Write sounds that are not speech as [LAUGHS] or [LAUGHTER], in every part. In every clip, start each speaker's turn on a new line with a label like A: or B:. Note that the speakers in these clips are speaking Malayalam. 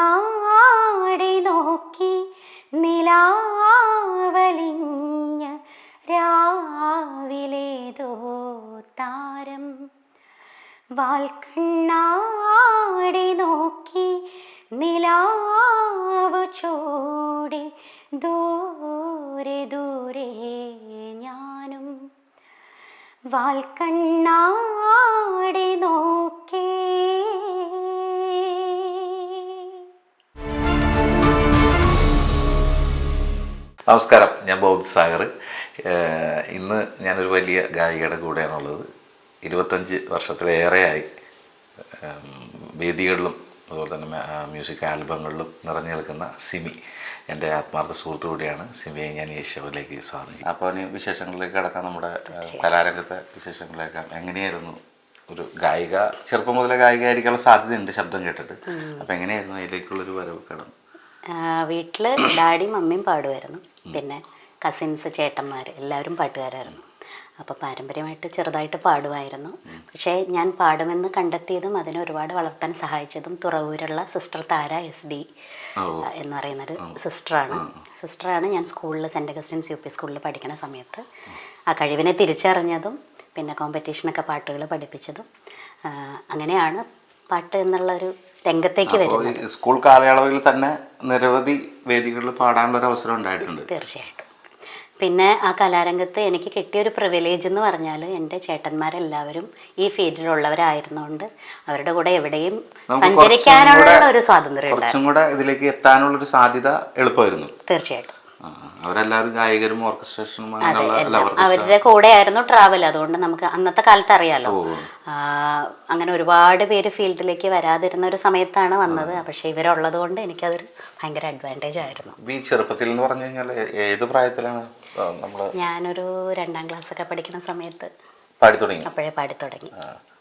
A: വാൽക്കണ്ണാടി നോക്കി നിലാവലിഞ്ഞ രാവിലേതോ താരം. വാൽക്കണ്ണാടി നോക്കി നിലാവ് ചോടി ദൂരെ ദൂരെ ഞാനും. വാൽക്കണ്ണാടി നോക്കേ
B: നമസ്കാരം ഞാൻ ബോബ് സാഗർ. ഇന്ന് ഞാനൊരു വലിയ ഗായികയുടെ കൂടെയാണുള്ളത്. ഇരുപത്തഞ്ച് വർഷത്തിലേറെയായി വേദികളിലും അതുപോലെ തന്നെ മ്യൂസിക് ആൽബങ്ങളിലും നിറഞ്ഞു നിൽക്കുന്ന സിമി എന്റെ ആത്മാർത്ഥ സുഹൃത്തു കൂടിയാണ്. സിമിയെ ഞാൻ ഈ ഷോയിലേക്ക് ചെയ്യും അപ്പോൾ ഇനി വിശേഷങ്ങളിലേക്ക് കടക്കാം. നമ്മുടെ കലാരംഗത്തെ വിശേഷങ്ങളിലേക്ക് എങ്ങനെയായിരുന്നു ഒരു ഗായിക ചെറുപ്പം മുതലേ ഗായിക ആയിരിക്കാനുള്ള സാധ്യതയുണ്ട് ശബ്ദം കേട്ടിട്ട്. അപ്പോൾ എങ്ങനെയായിരുന്നു അതിലേക്കുള്ളൊരു വരവ് കടന്നു?
A: വീട്ടിൽ ഡാഡിയും മമ്മിയും പാടുമായിരുന്നു. പിന്നെ കസിൻസ് ചേട്ടന്മാർ എല്ലാവരും പാട്ടുകാരായിരുന്നു. അപ്പോൾ പാരമ്പര്യമായിട്ട് ചെറുതായിട്ട് പാടുമായിരുന്നു. പക്ഷേ ഞാൻ പാടുമെന്ന് കണ്ടെത്തിയതും അതിനെ ഒരുപാട് വളർത്താൻ സഹായിച്ചതും തുറവൂരുള്ള സിസ്റ്റർ താര എസ് ഡി. എന്ന് പറയുന്നൊരു സിസ്റ്ററാണ് സിസ്റ്ററാണ് ഞാൻ സ്കൂളിൽ സെന്റ് അഗസ്റ്റിൻസ് യു പി സ്കൂളിൽ പഠിക്കുന്ന സമയത്ത്. ആ കഴിവിനെ തിരിച്ചറിഞ്ഞതും പിന്നെ കോമ്പറ്റീഷനൊക്കെ പാട്ടുകൾ പഠിപ്പിച്ചതും അങ്ങനെയാണ് പാട്ട് എന്നുള്ള ഒരു രംഗത്തേക്ക് വരുന്നത്
B: സ്കൂൾ കാലയളവിൽ തന്നെ നിരവധി വേദികളിൽ പാടാനുള്ള ഒരു അവസരം ഉണ്ടായിട്ടുണ്ട്.
A: തീർച്ചയായിട്ടും. പിന്നെ ആ കലാരംഗത്ത് എനിക്ക് കിട്ടിയ ഒരു പ്രിവിലേജ് എന്ന് പറഞ്ഞാൽ എന്റെ ചേട്ടന്മാരെല്ലാവരും ഈ ഫീൽഡിലുള്ളവരായിരുന്നുകൊണ്ട് അവരുടെ കൂടെ എവിടെയും സഞ്ചരിക്കാനുള്ള ഒരു സ്വാതന്ത്ര്യം
B: കുറച്ചും കൂടെ ഇതിലേക്ക് എത്താനുള്ളൊരു സാധ്യത എളുപ്പമായിരുന്നു.
A: തീർച്ചയായിട്ടും.
B: അവരെല്ലാവരും ഗായകരും ഓർക്കസ്ട്രേഷനും
A: അവരുടെ കൂടെ ആയിരുന്നു ട്രാവൽ. അതുകൊണ്ട് നമുക്ക് അന്നത്തെ കാലത്ത് അറിയാലോ. അങ്ങനെ ഒരുപാട് പേര് ഫീൽഡിലേക്ക് വരാതിരുന്ന ഒരു സമയത്താണ് വന്നത്. പക്ഷെ ഇവരുള്ളത് കൊണ്ട് എനിക്കതൊരു ഭയങ്കര അഡ്വാന്റേജ് ആയിരുന്നു.
B: ഈ ചെറുപ്പത്തിൽ എന്ന് പറഞ്ഞു കഴിഞ്ഞാൽ ഏത് പ്രായത്തിലാണ് നമ്മൾ
A: ഞാനൊരു രണ്ടാം ക്ലാസ് ഒക്കെ പഠിക്കുന്ന സമയത്ത്
B: പാടി തുടങ്ങി?
A: അപ്പോഴേ പാടി തുടങ്ങി.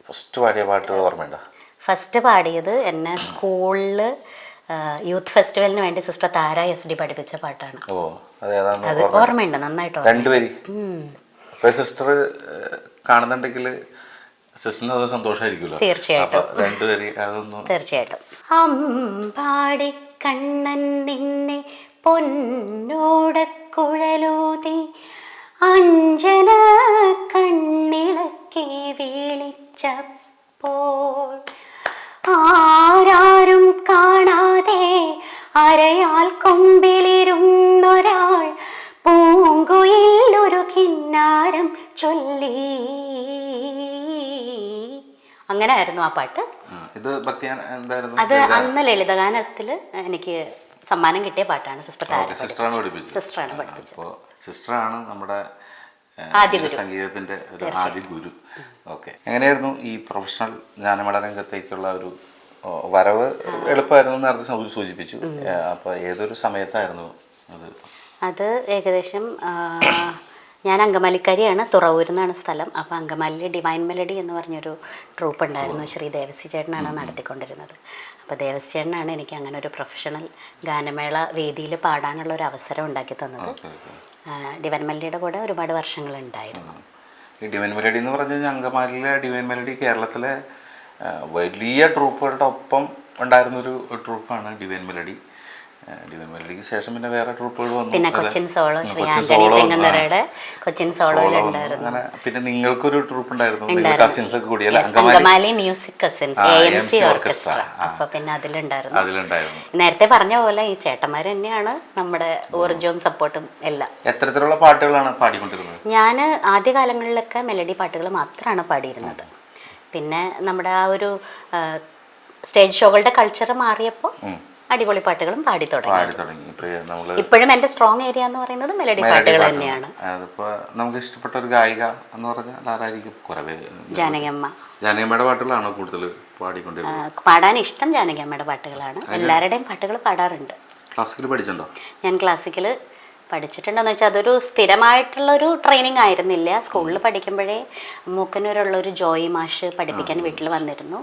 B: ഫസ്റ്റ് പാടിയ പാട്ട് ഓർമ്മയുണ്ടോ?
A: ഫസ്റ്റ് പാടിയത് എന്നെ സ്കൂളിൽ യൂത്ത് ഫെസ്റ്റിവലിന് വേണ്ടി സിസ്റ്റർ താര എസ് ഡി പഠിപ്പിച്ച പാട്ടാണ്. അത് ഓർമ്മയുണ്ട് നന്നായിട്ട്
B: രണ്ടുപേരി. സിസ്റ്റർ കാണുന്നുണ്ടെങ്കിൽ സിസ്റ്ററിന് അത് സന്തോഷമായിരിക്കുമല്ലോ
A: തീർച്ചയായിട്ടും.
B: അപ്പൊ രണ്ടുപേരി അതൊന്നും
A: തീർച്ചയായിട്ടും. അമ്പാടി കണ്ണൻ നിന്നെ പൊന്നോടക്കുഴലൂതി അഞ്ജന കണ്ണിളക്കി വിളിച്ചപ്പോൾ ആരാരും കാണാതെ അരയാൽ കൊമ്പിലിരുന്നൊരാൾ പൂങ്കുയിൽ ഒരു കിന്നാരം ചൊല്ലി. അങ്ങനെ ആയിരുന്നു ആ പാട്ട്.
B: ഇത്
A: അത് അന്ന് ലളിതഗാനത്തിൽ എനിക്ക് സമ്മാനം കിട്ടിയ പാട്ടാണ് സിസ്റ്റർ
B: സിസ്റ്ററാണ് പഠിപ്പിച്ചത്.
A: സിസ്റ്ററാണ് പഠിപ്പിച്ചത്.
B: സിസ്റ്ററാണ് നമ്മുടെ സംഗീതത്തിന്റെ ഒരു ആദ്യ ഗുരു. ഓക്കെ. എങ്ങനെയായിരുന്നു ഈ പ്രൊഫഷണൽ ഗാനമേള രംഗത്തേക്കുള്ള ഒരു വരവ് എളുപ്പമായിരുന്നു എന്ന് നേരത്തെ സൂചിപ്പിച്ചു. അപ്പൊ അപ്പോൾ ഏതൊരു സമയത്തായിരുന്നു അത്?
A: അത് ഏകദേശം ഞാൻ അങ്കമാലിക്കാരിയാണ്. തുറവൂർ എന്നാണ് സ്ഥലം. അപ്പോൾ അങ്കമാലിയിൽ ഡിവൈൻ മെലഡി എന്ന് പറഞ്ഞൊരു ട്രൂപ്പ് ഉണ്ടായിരുന്നു. ശ്രീ ദേവസി ചേട്ടനാണ് നടത്തിക്കൊണ്ടിരുന്നത്. അപ്പോൾ ദേവസി ചേട്ടനാണ് എനിക്ക് അങ്ങനെ ഒരു പ്രൊഫഷണൽ ഗാനമേള വേദിയിൽ പാടാനുള്ള ഒരു അവസരം ഉണ്ടാക്കി തന്നത്. ഡിവൈൻ മെലഡിയുടെ കൂടെ ഒരുപാട് വർഷങ്ങളുണ്ടായിരുന്നു.
B: ഈ ഡിവൻ മെലഡി എന്ന് പറഞ്ഞു കഴിഞ്ഞാൽ അങ്കമാലിയിലെ ഡിവൻ മെലഡി കേരളത്തിലെ വലിയ ട്രൂപ്പുകളുടെ ഒപ്പം ഉണ്ടായിരുന്നൊരു ട്രൂപ്പാണ് ഡിവൈൻ മെലഡി ആ, ഡിവൈൻ മെലഡിക്ക് ശേഷം പിന്നെ വേറെ ട്രൂപ്പുകൾ വന്നു.
A: പിന്നെ കൊച്ചിൻ സോളോ
B: ശ്രീയാഞ്ജലി
A: ശ്രീ
B: കൊച്ചിൻ
A: ആന്റണി
B: സോളോ
A: തെങ്ങന്തറയുടെ കൊച്ചിൻ. സോളോയിലുണ്ടായിരുന്നു
B: പിന്നെ നിങ്ങൾക്കൊരു ട്രൂപ്പ് ഉണ്ടായിരുന്നു. കസിൻസ് ഒക്കെ
A: കൂടി
B: Angamaly?
A: Music cousins A M C. Orchestra. അപ്പൊ പിന്നെ അതിലുണ്ടായിരുന്നു.
B: അതിലുണ്ടായിരുന്നു.
A: നേരത്തെ പറഞ്ഞ പോലെ ഈ ചേട്ടന്മാർ തന്നെയാണ് നമ്മുടെ ഊർജവും സപ്പോർട്ടും എല്ലാം.
B: എത്തരത്തിലുള്ള പാട്ടുകളാണ് പാടിക്കൊണ്ടിരുന്നത്?
A: ഞാൻ ആദ്യകാലങ്ങളിലൊക്കെ മെലഡി പാട്ടുകൾ മാത്രമാണ് പാടിയിരുന്നത്. പിന്നെ നമ്മുടെ ആ ഒരു സ്റ്റേജ് ഷോകളുടെ കൾച്ചർ മാറിയപ്പോൾ അടിപൊളി പാട്ടുകളും പാടി തുടങ്ങി.
B: പാടി തുടങ്ങി. ഇപ്പൊ നമ്മൾ
A: ഇപ്പോഴും എന്റെ സ്ട്രോങ് ഏരിയ എന്ന് പറയുന്നത് മെലഡി പാട്ടുകൾ
B: പാട്ടുകൾ.
A: തന്നെയാണ്.
B: അതിപ്പോ നമുക്ക് ഇഷ്ടപ്പെട്ട ഒരു ഗായിക എന്ന് പറഞ്ഞാൽ ആരായിരിക്കും? കുറെ പേര്
A: ജാനകിയമ്മ.
B: ജാനകിയമ്മയുടെ പാട്ടുകളാണോ കൂടുതൽ പാടിക്കൊണ്ടിരുന്നത്?
A: പാടാൻ ഇഷ്ടം ജാനകിയമ്മയുടെ പാട്ടുകളാണ്. എല്ലാവരുടെയും പാട്ടുകൾ പാടാറുണ്ട്.
B: ക്ലാസിക്കൽ പഠിച്ചിട്ടുണ്ടോ?
A: ഞാൻ ക്ലാസിക്കൽ പഠിച്ചിട്ടുണ്ടെന്ന് വെച്ചാൽ അതൊരു സ്ഥിരമായിട്ടുള്ള ഒരു ട്രെയിനിങ് ആയിരുന്നില്ല സ്കൂളിൽ പഠിക്കുമ്പോഴേ മൂക്കന്നൂരുള്ളൊരു ജോയി മാഷ് പഠിപ്പിക്കാൻ വീട്ടിൽ വന്നിരുന്നു.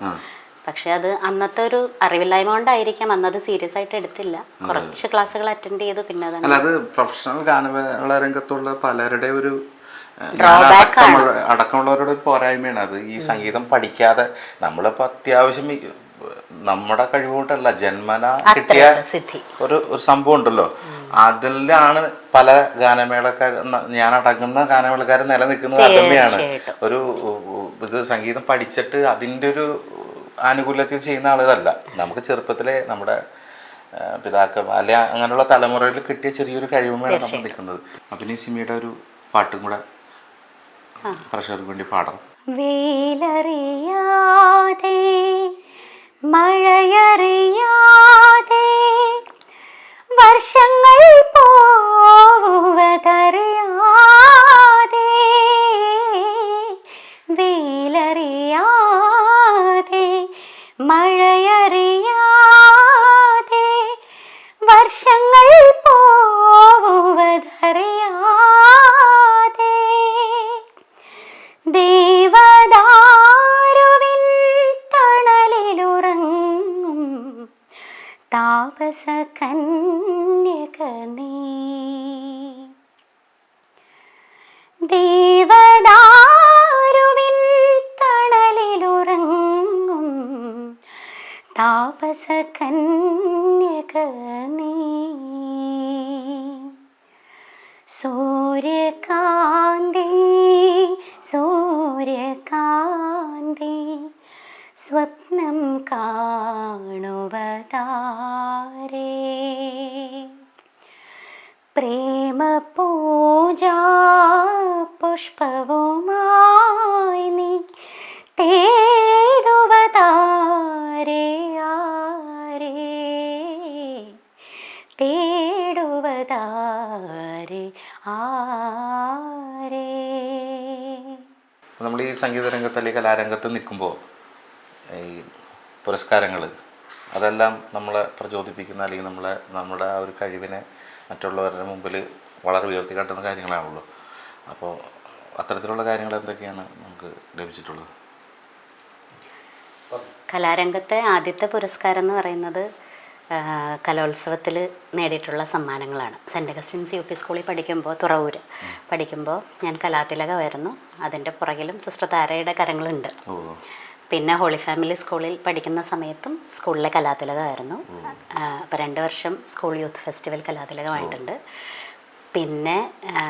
A: പക്ഷെ അത് അന്നത്തെ ഒരു അറിവില്ലായ്മ കൊണ്ടായിരിക്കാം. അന്നത് സീരിയസ് ആയിട്ട് എടുത്തില്ല. കുറച്ച് ക്ലാസ്സുകൾ അറ്റൻഡ് ചെയ്തു പിന്നെ അത്
B: അല്ല അത് പ്രൊഫഷണൽ ഗാനമേള രംഗത്തുള്ള പലരുടെ ഒരു അടക്കമുള്ളവരോട് ഒരു പോരായ്മയാണ്. അത് ഈ സംഗീതം പഠിക്കാതെ നമ്മളിപ്പോ അത്യാവശ്യം നമ്മുടെ കഴിവുകൊണ്ടല്ല ജന്മന കിട്ടിയ
A: സിദ്ധി.
B: ഒരു ഒരു സംഭവം ഉണ്ടല്ലോ. അതിലാണ് പല ഗാനമേളക്കാർ ഞാൻ അടങ്ങുന്ന ഗാനമേളക്കാർ നിലനിൽക്കുന്നത്. അത് തന്നെയാണ്. ഒരു ഇത് സംഗീതം പഠിച്ചിട്ട് അതിന്റെ ഒരു ആനുകൂല്യത്തിൽ ചെയ്യുന്ന ആളുകളല്ല നമുക്ക് ചെറുപ്പത്തിലെ നമ്മുടെ പിതാക്കൾ അല്ലെ അങ്ങനെയുള്ള തലമുറയിൽ കിട്ടിയ ചെറിയൊരു കഴിവുമാണ് നമ്മൾ നിൽക്കുന്നത് അഭിനയ സിമിയുടെ ഒരു പാട്ടും കൂടെ പ്രഷർക്ക് വേണ്ടി പാടണം
A: വെയിലറിയാതെ മഴയറിയാതെ വർഷങ്ങൾ പോവതറിയാതെ താപസ കന്യക നീ തണലിലുറങ്ങും താപസ കന്യക നീ സൂര്യകാന്തി സൂര്യകാന്തി സ്വപ്നം കാണുവതാരേ. പ്രേമ പൂജ പുഷ്പവുമായി നീ തേടുവതാരേ തേടുവതാരേ ആരേ.
B: നമ്മൾ ഈ സംഗീത രംഗത്ത് അല്ലെങ്കിൽ കലാരംഗത്ത് നിൽക്കുമ്പോൾ ഈ പുരസ്കാരങ്ങൾ അതെല്ലാം നമ്മളെ പ്രചോദിപ്പിക്കുന്ന അല്ലെങ്കിൽ നമ്മളെ നമ്മുടെ ആ ഒരു കഴിവിനെ മറ്റുള്ളവരുടെ മുമ്പിൽ വളരെ ഉയർത്തി കാട്ടുന്ന കാര്യങ്ങളാണല്ലോ അപ്പോൾ അത്തരത്തിലുള്ള കാര്യങ്ങൾ എന്തൊക്കെയാണ് നമുക്ക് ലഭിച്ചിട്ടുള്ളത്?
A: കലാരംഗത്തെ ആദ്യത്തെ പുരസ്കാരം എന്ന് പറയുന്നത് കലോത്സവത്തിൽ നേടിയിട്ടുള്ള സമ്മാനങ്ങളാണ്. സെന്റ് അഗസ്റ്റിൻസ് യു പി സ്കൂളിൽ പഠിക്കുമ്പോൾ തുറവൂർ പഠിക്കുമ്പോൾ ഞാൻ കലാതിലകമായിരുന്നു. അതിന്റെ പുറകിലും സിസ്റ്റർ താരയുടെ കരങ്ങളുണ്ട്. പിന്നെ ഹോളി ഫാമിലി സ്കൂളിൽ പഠിക്കുന്ന സമയത്തും സ്കൂളിലെ കലാതിലകമായിരുന്നു. അപ്പോൾ രണ്ട് വർഷം സ്കൂൾ യൂത്ത് ഫെസ്റ്റിവൽ കലാതിലകമായിട്ടുണ്ട്. പിന്നെ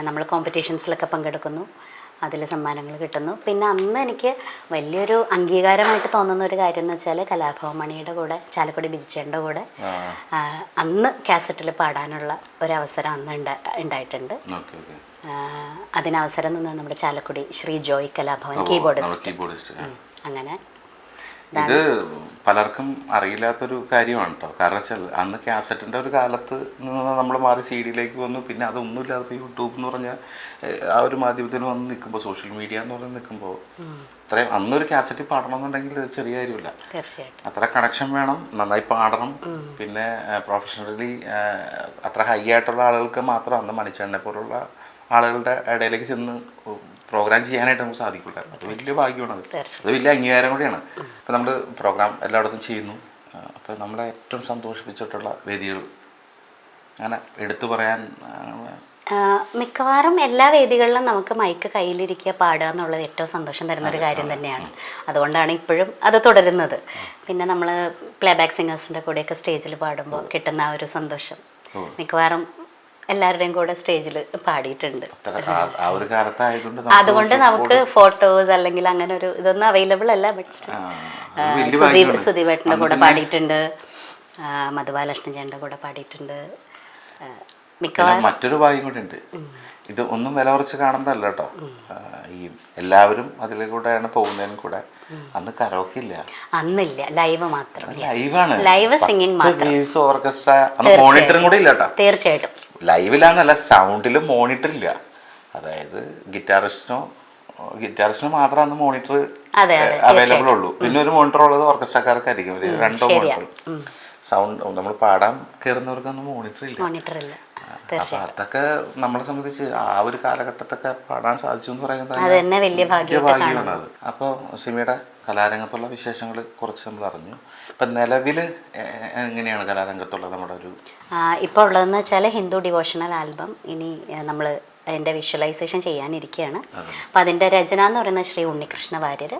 A: നമ്മൾ കോമ്പറ്റീഷൻസിലൊക്കെ പങ്കെടുക്കുന്നു. അതിൽ സമ്മാനങ്ങൾ കിട്ടുന്നു. പിന്നെ അന്ന് എനിക്ക് വലിയൊരു അംഗീകാരമായിട്ട് തോന്നുന്ന ഒരു കാര്യം എന്ന് വെച്ചാൽ കലാഭവൻ മണിയുടെ കൂടെ ചാലക്കുടി ബിജിച്ചേന്റെ കൂടെ അന്ന് കാസറ്റിൽ പാടാനുള്ള ഒരവസരം അന്ന് ഉണ്ടായിട്ടുണ്ട്. അതിനവസരം നിന്ന് നമ്മുടെ ചാലക്കുടി ശ്രീ ജോയ് കലാഭവൻ കീബോർഡിസ്റ്റ്. അങ്ങനെ
B: ഇത് പലർക്കും അറിയില്ലാത്തൊരു കാര്യമാണ് കേട്ടോ കാരണം വെച്ചാൽ അന്ന് കാസറ്റിന്റെ ഒരു കാലത്ത് നിന്ന് നമ്മൾ മാറി സി ഡിയിലേക്ക് വന്നു. പിന്നെ അതൊന്നുമില്ലാതെ ഇപ്പോൾ യൂട്യൂബ് എന്ന് പറഞ്ഞാൽ ആ ഒരു മാധ്യമത്തിൽ വന്ന് നിൽക്കുമ്പോൾ സോഷ്യൽ മീഡിയ എന്ന് പറഞ്ഞ് നിൽക്കുമ്പോൾ അത്രയും അന്നൊരു കാസറ്റ് പാടണം എന്നുണ്ടെങ്കിൽ ചെറിയ കാര്യമില്ല. അത്ര കണക്ഷൻ വേണം നന്നായി പാടണം. പിന്നെ പ്രൊഫഷണലി അത്ര ഹൈ ആയിട്ടുള്ള ആളുകൾക്ക് മാത്രം അന്ന് മണിച്ചേണ്ണെ പോലുള്ള ആളുകളുടെ ഇടയിലേക്ക് ചെന്ന് പ്രോഗ്രാം ചെയ്യാനായിട്ട് നമുക്ക് സാധിക്കില്ല. അത് വലിയ ഭാഗ്യമാണ് അത്. അത് വലിയ അംഗീകാരം കൂടിയാണ്. അപ്പോൾ നമ്മൾ പ്രോഗ്രാം എല്ലായിടത്തും ചെയ്യുന്നു. അപ്പോൾ നമ്മളെ ഏറ്റവും സന്തോഷിപ്പിച്ചിട്ടുള്ള വേദികൾ. അങ്ങനെ എടുത്തു പറയാൻ
A: മിക്കവാറും എല്ലാ വേദികളിലും നമുക്ക് മൈക്ക് കയ്യിലിരിക്കുക പാടുക എന്നുള്ളത് ഏറ്റവും സന്തോഷം തരുന്ന ഒരു കാര്യം തന്നെയാണ്. അതുകൊണ്ടാണ് ഇപ്പോഴും അത് തുടരുന്നത്. പിന്നെ നമ്മൾ പ്ലേബാക്ക് സിംഗേഴ്സിന്റെ കൂടെയൊക്കെ സ്റ്റേജിൽ പാടുമ്പോൾ കിട്ടുന്ന ആ ഒരു സന്തോഷം. മിക്കവാറും എല്ലാവരുടെയും കൂടെ സ്റ്റേജിൽ പാടിയിട്ടുണ്ട്. അതുകൊണ്ട് നമുക്ക് ഫോട്ടോസ് അല്ലെങ്കിൽ അങ്ങനെ ഒരു ഇതൊന്നും അവൈലബിൾ അല്ല ബട്ട് സുദീപ്
B: സുദീപേട്ടന്റെ
A: കൂടെ പാടിയിട്ടുണ്ട്. ആ, മധുബാലകൃഷ്ണൻ ചേട്ടന്റെ കൂടെ പാടിയിട്ടുണ്ട്. മിക്കവാറും
B: മറ്റൊരു ഭാഗ്യം കൂടി ഉണ്ട്. ഇത് ഒന്നും വില കുറച്ച് കാണുന്നതല്ല കേട്ടോ. ഈ എല്ലാവരും അതിലെ കൂടെയാണ് പോകുന്നതിനും കൂടെ. അന്ന് കരോക്കെ ഇല്ല.
A: അന്നില്ല ലൈവ് മാത്രം
B: ലൈവാണ്
A: ലൈവ് സിംഗിങ് മാത്രം.
B: ഓർക്കസ്ട്ര മോണിറ്ററും കൂടി ഇല്ല കേട്ടോ.
A: തീർച്ചയായിട്ടും.
B: ലൈവിലാന്നല്ല സൗണ്ടിൽ മോണിറ്റർ ഇല്ല അതായത് ഗിറ്റാറിസ്റ്റിനോ ഗിറ്റാറിസ്റ്റിന് മാത്രം അന്ന് മോണിറ്റർ അവൈലബിൾ ഉള്ളൂ. പിന്നെ ഒരു മോണിറ്റർ ഉള്ളത് ഓർക്കസ്ട്രക്കാർക്കായിരിക്കും രണ്ടോ. മോണിറ്റർ. സൗണ്ട് നമ്മൾ പാടാൻ കയറുന്നവർക്കൊന്നും മോണിറ്റർ ഇല്ല
A: മോണിറ്റർ ഇല്ല
B: അപ്പൊ അതൊക്കെ നമ്മളെ സംബന്ധിച്ച് ആ ഒരു കാലഘട്ടത്തൊക്കെ പാടാൻ സാധിച്ചു എന്ന് പറയുന്നത്
A: വലിയ
B: ഭാഗ്യമാണ് അത്. അപ്പോൾ സിമിയുടെ കലാരംഗത്തുള്ള വിശേഷങ്ങൾ കുറച്ച് നമ്മൾ അറിഞ്ഞു. ഇപ്പം നിലവിൽ എങ്ങനെയാണ് കലാരംഗത്തുള്ള നമ്മുടെ ഒരു
A: ഇപ്പോൾ ഉള്ളതെന്ന് വെച്ചാൽ ഹിന്ദു ഡിവോഷണൽ ആൽബം ഇനി നമ്മൾ അതിന്റെ വിഷ്വലൈസേഷൻ ചെയ്യാനിരിക്കുകയാണ് അപ്പോൾ അതിന്റെ രചന എന്ന് പറയുന്നത് ശ്രീ ഉണ്ണികൃഷ്ണ വാര്യർ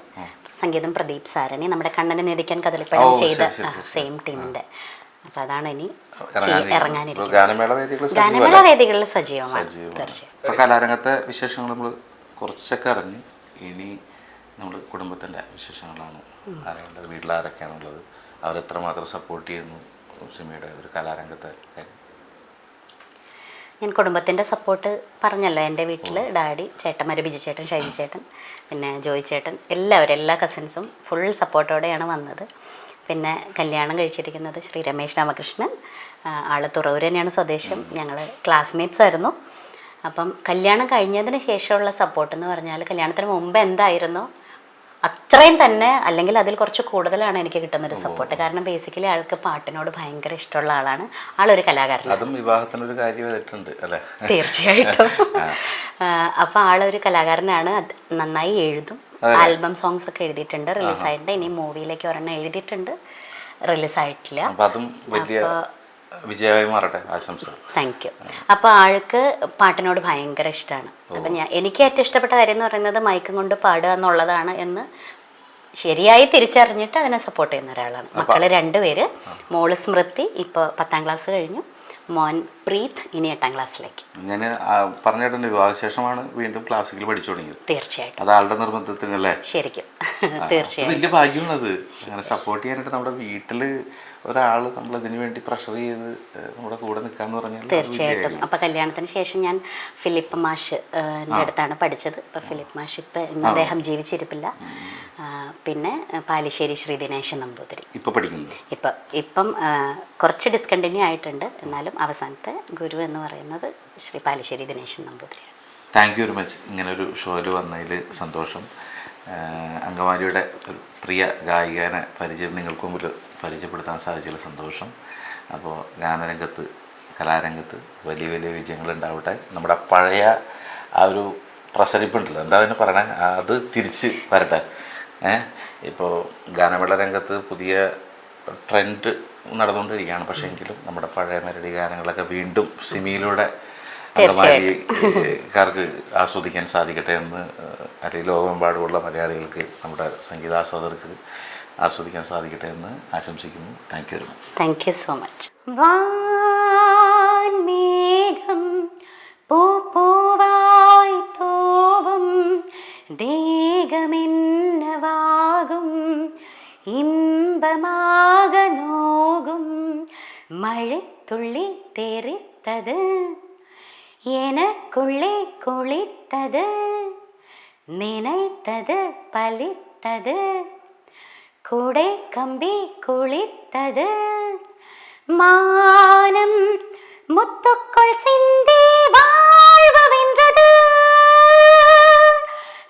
A: സംഗീതം പ്രദീപ് സാരണി നമ്മുടെ കണ്ണനെ നിധിക്കാൻ കദളിപ്പഴം ചെയ്ത സെയിം ടീമിന്റെ അപ്പോൾ അതാണ് ഇനി
B: ഇറങ്ങാനിരിക്കുന്നത്? ഗാനമേള
A: വേദികളിൽ സജീവമാണ് തീർച്ചയായും.
B: കലാരംഗത്തെ വിശേഷങ്ങൾ നമ്മൾ കുറച്ചൊക്കെ അറിഞ്ഞ് ഇനി നമ്മൾ കുടുംബത്തിന്റെ വിശേഷങ്ങളാണ് അറിയേണ്ടത്. വീട്ടിലാരൊക്കെയാണുള്ളത്? അവരെത്രമാത്രം സപ്പോർട്ട് ചെയ്യുന്നു? സിമിയുടെ ഒരു കലാരംഗത്തെ
A: ഞാൻ കുടുംബത്തിന്റെ സപ്പോർട്ട് പറഞ്ഞല്ലോ. എന്റെ വീട്ടിൽ ഡാഡി ചേട്ടന്മാർ ബിജി ചേട്ടൻ ഷൈജി ചേട്ടൻ പിന്നെ ജോയി ചേട്ടൻ എല്ലാവരും എല്ലാ കസിൻസും ഫുൾ സപ്പോർട്ടോടെയാണ് വന്നത്. പിന്നെ കല്യാണം കഴിച്ചിരിക്കുന്നത് ശ്രീ രമേശ് രാമകൃഷ്ണൻ. ആൾ തുറവൂർ തന്നെയാണ് സ്വദേശം. ഞങ്ങൾ ക്ലാസ്മേറ്റ്സ് ആയിരുന്നു. അപ്പം കല്യാണം കഴിഞ്ഞതിന് ശേഷമുള്ള സപ്പോർട്ട് എന്ന് പറഞ്ഞാൽ കല്യാണത്തിന് മുമ്പ് എന്തായിരുന്നു? അത്രയും തന്നെ അല്ലെങ്കിൽ അതിൽ കുറച്ച് കൂടുതലാണ് എനിക്ക് കിട്ടുന്ന ഒരു സപ്പോർട്ട് കാരണം ബേസിക്കലി ആൾക്ക് പാട്ടിനോട് ഭയങ്കര ഇഷ്ടമുള്ള ആളാണ്. ആളൊരു കലാകാരനാണ്.
B: അതും വിവാഹത്തിനൊരു കാര്യമായിട്ടുണ്ട് അല്ലേ?
A: തീർച്ചയായിട്ടും. [LAUGHS] അപ്പോൾ ആളൊരു കലാകാരനാണ്. നന്നായി എഴുതും. ആൽബം സോങ്സ് ഒക്കെ എഴുതിയിട്ടുണ്ട്. റിലീസായിട്ടുണ്ട് ഇനി മൂവിയിലേക്ക് ഒരെണ്ണം എഴുതിയിട്ടുണ്ട്. റിലീസായിട്ടില്ല
B: അപ്പോൾ വിജയമായി മാറട്ടെ. ആശംസ.
A: താങ്ക് യു അപ്പോൾ ആൾക്ക് പാട്ടിനോട് ഭയങ്കര ഇഷ്ടമാണ് അപ്പം ഞാൻ എനിക്ക് ഏറ്റവും ഇഷ്ടപ്പെട്ട കാര്യം എന്ന് പറയുന്നത് മയക്കം കൊണ്ട് പാടുക എന്നുള്ളതാണ് എന്ന് ശരിയായി തിരിച്ചറിഞ്ഞിട്ട് അതിനെ സപ്പോർട്ട് ചെയ്യുന്ന ഒരാളാണ്. മക്കൾ രണ്ടുപേര്. മോൾ സ്മൃതി ഇപ്പോൾ പത്താം ക്ലാസ് കഴിഞ്ഞു. മോൻ പ്രീത് ഇനി എട്ടാം ക്ലാസ്സിലേക്ക്
B: ഞാൻ പറഞ്ഞിട്ടുണ്ട് വിവാഹശേഷമാണ് വീണ്ടും ക്ലാസിക്കൽ പഠിച്ചു തുടങ്ങിയത്.
A: തീർച്ചയായിട്ടും.
B: അത് ആളുടെ നിർബന്ധത്തിനല്ലേ?
A: ശരിക്കും.
B: തീർച്ചയായിട്ടും.
A: തീർച്ചയായും
B: വലിയ ഭാഗ്യമാണത്. അങ്ങനെ സപ്പോർട്ട് ചെയ്യാനായിട്ട് നമ്മുടെ വീട്ടിൽ ഒരാൾ നമ്മൾ വേണ്ടി പ്രഷർ ചെയ്ത് നമ്മുടെ കൂടെ നിൽക്കാന്ന് പറഞ്ഞാൽ
A: തീർച്ചയായിട്ടും. അപ്പൊ കല്യാണത്തിന് ശേഷം ഞാൻ ഫിലിപ്പ് മാഷ് അടുത്താണ് പഠിച്ചത്. ഇപ്പൊ ഫിലിപ്പ് മാഷ് ഇപ്പം ഇന്ന് അദ്ദേഹം ജീവിച്ചിരിപ്പില്ല. പിന്നെ പാലിശ്ശേരി ശ്രീ ദിനേശൻ നമ്പൂതിരി.
B: ഇപ്പൊ പഠിക്കുന്നത്
A: ഇപ്പം ഇപ്പം കുറച്ച് ഡിസ്കണ്ടിന്യൂ ആയിട്ടുണ്ട്. എന്നാലും അവസാനത്തെ ഗുരു എന്ന് പറയുന്നത് ശ്രീ പാലിശ്ശേരി ദിനേശൻ നമ്പൂതിരിയാണ്.
B: താങ്ക് യു വെരി മച്ച് ഇങ്ങനെ ഒരു ഷോയിൽ വന്നതിൽ സന്തോഷം. അങ്കമാലിയുടെ ഒരു പ്രിയ ഗായികനെ പരിചയം നിങ്ങൾക്കും മുമ്പിൽ പരിചയപ്പെടുത്താൻ സാധിച്ചതിൽ സന്തോഷം. അപ്പോൾ ഗാനരംഗത്ത് കലാരംഗത്ത് വലിയ വലിയ വിജയങ്ങൾ ഉണ്ടാവട്ടെ നമ്മുടെ പഴയ ആ ഒരു പ്രസരിപ്പുണ്ടല്ലോ. എന്താ അതിന് പറയണേ? അത് തിരിച്ച് വരട്ടെ. ഏ? ഇപ്പോൾ ഗാനമേള രംഗത്ത് പുതിയ ട്രെൻഡ് നടന്നുകൊണ്ടിരിക്കുകയാണ്. പക്ഷേ എങ്കിലും നമ്മുടെ പഴയ മെലഡി ഗാനങ്ങളൊക്കെ വീണ്ടും സിമിയിലൂടെ അങ്കമാലിക്കാർക്ക് ആസ്വദിക്കാൻ സാധിക്കട്ടെ എന്ന് അല്ലെങ്കിൽ ലോകമെമ്പാടുമുള്ള മലയാളികൾക്ക് നമ്മുടെ സംഗീതാസ്വാദകർക്ക് ആസ്വദിക്കാൻ സാധിക്കട്ടെ എന്ന് ആശംസിക്കുന്നു. Thank you very much
A: thank you so much വാൻമേഘം പൂപ്പൂവായി തോവും ദേഗമെന്നവാകും ഇമ്പമാക നോകും മഴത്തുള്ളി തെറിത്തത് എനക്കുള്ളി കുളിത്തത് நினைத்தது பலித்தது குடை கம்பி குளித்தது. மானம் முத்துக்குள் சிந்தி வாழ்வு வென்றது.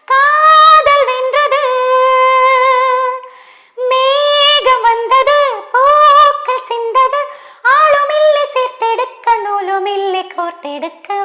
A: காதல் வென்றது. மேகம் வந்தது பூக்கள் சிந்தது. ஆளுமில்லை சேர்த்தெடுக்க நூலுமில்லை கோர்த்தெடுக்கவா மேகம்